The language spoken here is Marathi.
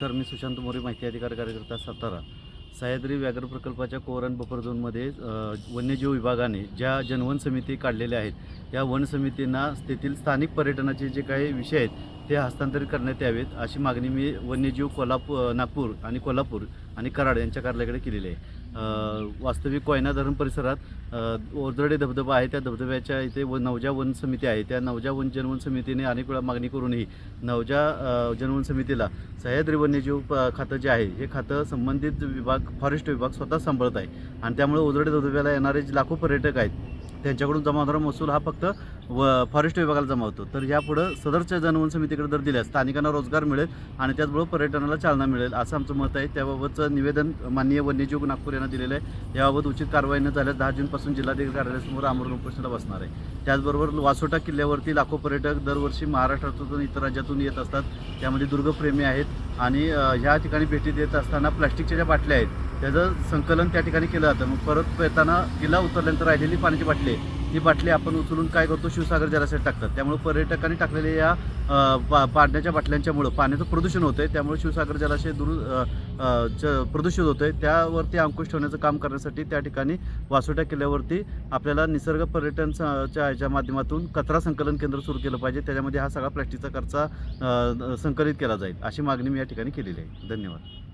तर मी सुशांत मोरे माहिती अधिकार कार्यकर्ता सातारा. सह्याद्री व्याघ्र प्रकल्पाच्या कोर बफर झोनमध्ये वन्यजीव विभागाने ज्या जनवन समिती काढलेल्या आहेत या वन समितींना तेथील स्थानिक पर्यटनाचे जे काही विषय आहेत ते हस्तांतरित करण्यात यावेत अशी मागणी मी वन्यजीव कोल्हापूर नागपूर आणि कोल्हापूर आणि कराड यांच्या कार्यालयाकडे केलेली आहे. वास्तविक कोयना धरण परिसरात अ, ओरदडे धबधबा आहे त्या धबधब्याच्या इथे व नवजा वन समिती आहे. त्या नवजा वन जनवन समितीने अनेक वेळा मागणी करूनही नवजा जनवन समितीला सह्याद्री वन्यजीव प- खातं जे आहे हे खातं संबंधित विभाग फॉरेस्ट विभाग स्वतः सांभाळत आहे. आणि त्यामुळे ओझरडे धबधब्याला येणारे जे लाखो पर्यटक आहेत त्यांच्याकडून जमा होणारा महसूल हा फक्त व फॉरेस्ट विभागाला जमा होतो. तर यापुढं सदरच्या जनवन समितीकडे जर दिल्यास स्थानिकांना रोजगार मिळेल आणि त्याचबरोबर पर्यटनाला चालना मिळेल असं आमचं मत आहे. त्याबाबतचं निवेदन माननीय वन्यजीव नागपूर यांना दिलेलं आहे. याबाबत उचित कारवाई न झाल्यास दहा जूनपासून जिल्हाधिकारी कार्यालयासमोर आमरण उपोषणाला बसणार आहे. त्याचबरोबर वासोटा किल्ल्यावरती लाखो पर्यटक दरवर्षी महाराष्ट्रातून इतर राज्यातून येत असतात. त्यामध्ये दुर्गप्रेमी आहेत आणि ह्या ठिकाणी भेटी देत असताना प्लास्टिकच्या ज्या बाटल्या आहेत त्याचं संकलन त्या ठिकाणी केलं जातं. मग परत येताना किल्ला उतरल्यानंतर राहिलेली पाण्याची बाटली ही बाटली आपण उचलून काय करतो? शिवसागर जलाशयात टाकतात. त्यामुळे पर्यटकांनी टाकलेल्या या पा पाण्याच्या बाटल्यांच्यामुळं पाण्याचं प्रदूषण होतं आहे त्यामुळे शिवसागर जलाशय दूर च- प्रदूषित होतं आहे त्यावरती अंकुश ठेवण्याचं काम करण्यासाठी त्या ठिकाणी वासोट्या किल्ल्यावरती आपल्याला निसर्ग पर्यटन याच्या ह्याच्या माध्यमातून कचरा संकलन केंद्र सुरू केलं पाहिजे. त्याच्यामध्ये हा सगळा प्लॅस्टिकचा खर्च संकलित केला जाईल. अशी मागणी मी या ठिकाणी केलेली आहे. धन्यवाद.